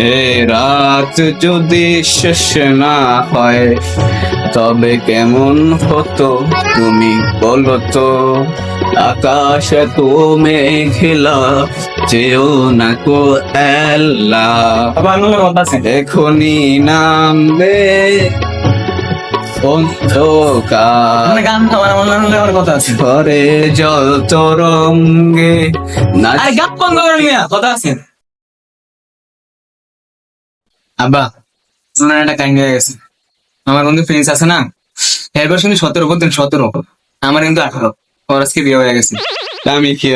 এ রাত যদি শেষ না হয় তবে কেমন হতো তুমি বলো তো? আকাশ এত মেঘলা যেও না কো এল্লা কথা আছে? এখনই নামবে কথা আছে। ঘরে জল তরঙ্গে কথা আছে? আব্বা শোনার একটা কাহিনী হয়ে গেছে। আমার বন্ধু ফ্রেন্ডস আছে না? এবার শুনি সতেরো করতেন সতেরো। আমার কিন্তু আঠারো। ওর আজকে বিয়ে হয়ে গেছে। আমি কি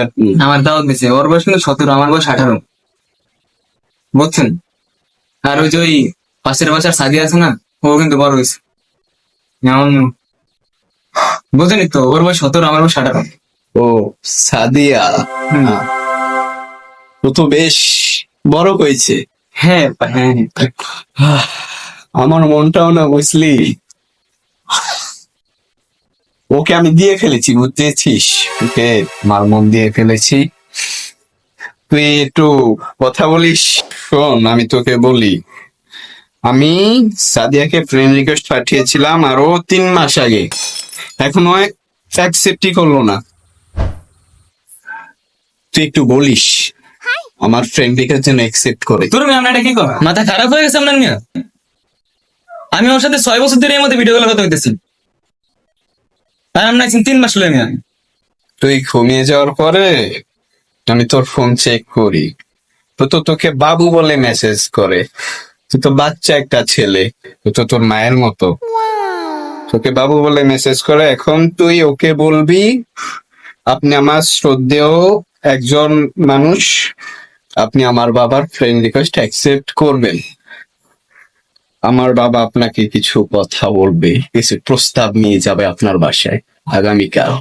আমার দাওয়াত দিছে। ওর বয়স কিন্তু সতেরো আমার বয়স আঠারো। বুঝছেন? আর ওই যে ওই পাশের বাসার সাদি আছে না ও কিন্তু বড় হয়েছে। এমন বুঝেনি তো ওর বয়স সতেরো আমার বয়স আঠারো। ও সাদিয়া। ও তো বেশ বড় হয়েছে। হ্যাঁ হ্যাঁ। আমার মনটাও না বুঝলি। ওকে আমি দিয়ে ফেলেছি বুঝতেছিস ওকে আমার মন দিয়ে ফেলেছি। তুই একটু কথা বলিস? শোন, আমি তোকে বলি। আমি সাদিয়াকে ফ্রেন্ড রিকোয়েস্ট পাঠিয়েছিলাম আরও তিন মাস আগে। এখন এখনও অ্যাকসেপ্টই করল না। তুই একটু বলিস। আমার ফ্রেন্ড রিকোয়েস্ট যেন অ্যাকসেপ্ট করে। তোর মেয়ে আপনার কি কর মাথা খারাপ হয়ে গেছে আপনার মেয়ে? আমি ওর সাথে ছয় বছর ধরে এর মধ্যে ভিডিও কল কথা হইতেছি আর আমরা আছি তিন মাস হলো মেয়ে। তুই ঘুমিয়ে যাওয়ার পরে আমি তোর ফোন চেক করি। তো তো তোকে বাবু বলে মেসেজ করে। তুই তো বাচ্চা একটা ছেলে। তো তো তোর মায়ের মতো। তোকে বাবু বলে মেসেজ করে এখন তুই ওকে বলবি আপনি আমার শ্রদ্ধেয় একজন মানুষ আপনি আমার বাবার ফ্রেন্ড রিকোয়েস্ট অ্যাকসেপ্ট করবেন। আমার বাবা আপনাকে কিছু কথা বলবে, কিছু প্রস্তাব নিয়ে যাবে আপনার বাসায় আগামীকাল।